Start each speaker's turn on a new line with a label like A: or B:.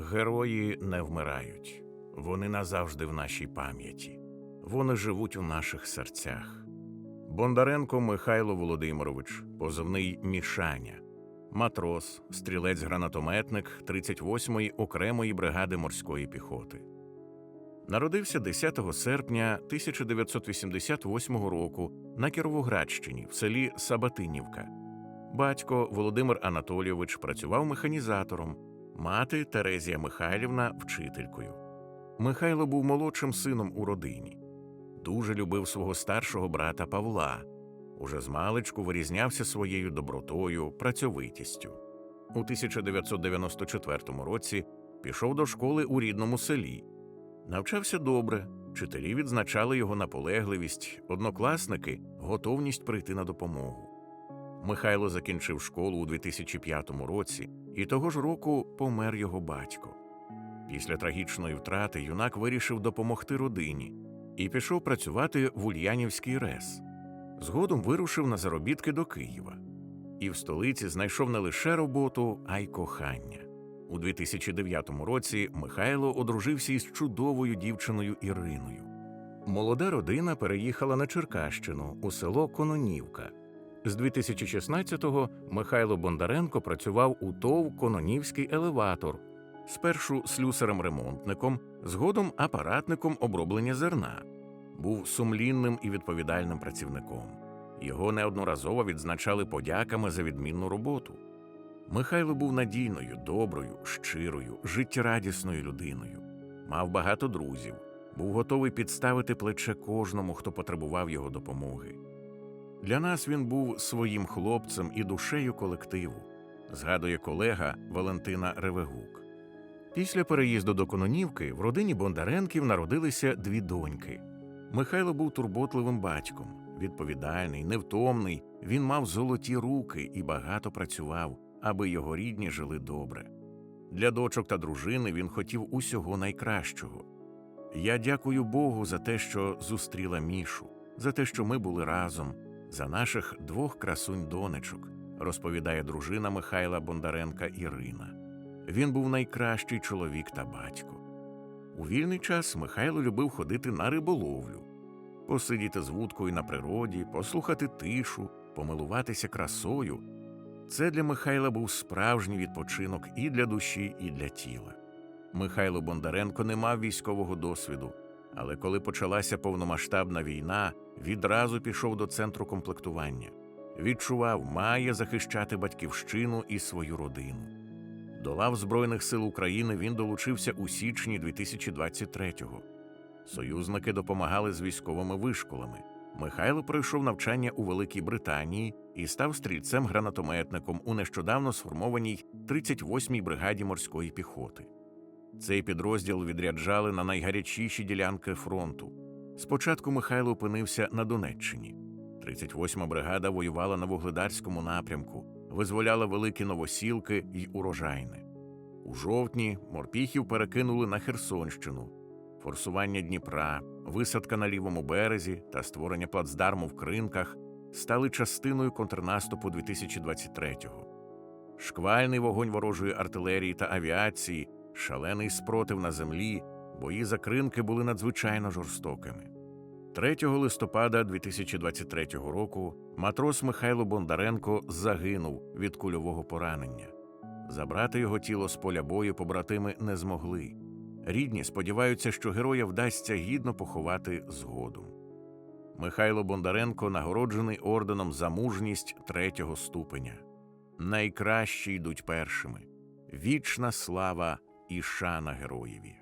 A: Герої не вмирають, вони назавжди в нашій пам'яті, вони живуть у наших серцях. Бондаренко Михайло Володимирович, позивний Мішаня, матрос, стрілець-гранатометник 38-ї окремої бригади морської піхоти. Народився 10 серпня 1988 року на Кіровоградщині в селі Сабатинівка. Батько Володимир Анатолійович працював механізатором, мати Терезія Михайлівна вчителькою. Михайло був молодшим сином у родині. Дуже любив свого старшого брата Павла. Уже змалечку вирізнявся своєю добротою, працьовитістю. У 1994 році пішов до школи у рідному селі. Навчався добре, вчителі відзначали його наполегливість, однокласники готовність прийти на допомогу. Михайло закінчив школу у 2005 році, і того ж року помер його батько. Після трагічної втрати юнак вирішив допомогти родині і пішов працювати в Ульянівський РЕС. Згодом вирушив на заробітки до Києва. І в столиці знайшов не лише роботу, а й кохання. У 2009 році Михайло одружився із чудовою дівчиною Іриною. Молода родина переїхала на Черкащину у село Кононівка. З 2016-го Михайло Бондаренко працював у ТОВ Кононівський елеватор, спершу слюсарем-ремонтником, згодом апаратником оброблення зерна. Був сумлінним і відповідальним працівником. Його неодноразово відзначали подяками за відмінну роботу. Михайло був надійною, доброю, щирою, життєрадісною людиною, мав багато друзів, був готовий підставити плече кожному, хто потребував його допомоги. Для нас він був своїм хлопцем і душею колективу, згадує колега Валентина Ревегук. Після переїзду до Кононівки в родині Бондаренків народилися дві доньки. Михайло був турботливим батьком, відповідальний, невтомний. Він мав золоті руки і багато працював, аби його рідні жили добре. Для дочок та дружини він хотів усього найкращого. Я дякую Богу за те, що зустріла Мішу, за те, що ми були разом, за наших двох красунь донечок, розповідає дружина Михайла Бондаренка Ірина. Він був найкращий чоловік та батько. У вільний час Михайло любив ходити на риболовлю, посидіти з вудкою на природі, послухати тишу, помилуватися красою. Це для Михайла був справжній відпочинок і для душі, і для тіла. Михайло Бондаренко не мав військового досвіду, але коли почалася повномасштабна війна, відразу пішов до центру комплектування. Відчував, має захищати батьківщину і свою родину. До лав Збройних сил України він долучився у січні 2023-го. Союзники допомагали з військовими вишколами. Михайло пройшов навчання у Великій Британії і став стрільцем-гранатометником у нещодавно сформованій 38-й бригаді морської піхоти. Цей підрозділ відряджали на найгарячіші ділянки фронту. Спочатку Михайло опинився на Донеччині. 38-ма бригада воювала на вугледарському напрямку, визволяла великі новосілки й урожайне. У жовтні морпіхів перекинули на Херсонщину. Форсування Дніпра, висадка на лівому березі та створення плацдарму в кринках стали частиною контрнаступу 2023-го. Шквальний вогонь ворожої артилерії та авіації, шалений спротив на землі, бої за кринки були надзвичайно жорстокими. 3 листопада 2023 року матрос Михайло Бондаренко загинув від кульового поранення. Забрати його тіло з поля бою побратими не змогли. Рідні сподіваються, що героя вдасться гідно поховати згодом. Михайло Бондаренко нагороджений орденом за мужність третього ступеня. Найкращі йдуть першими. Вічна слава і шана героєві.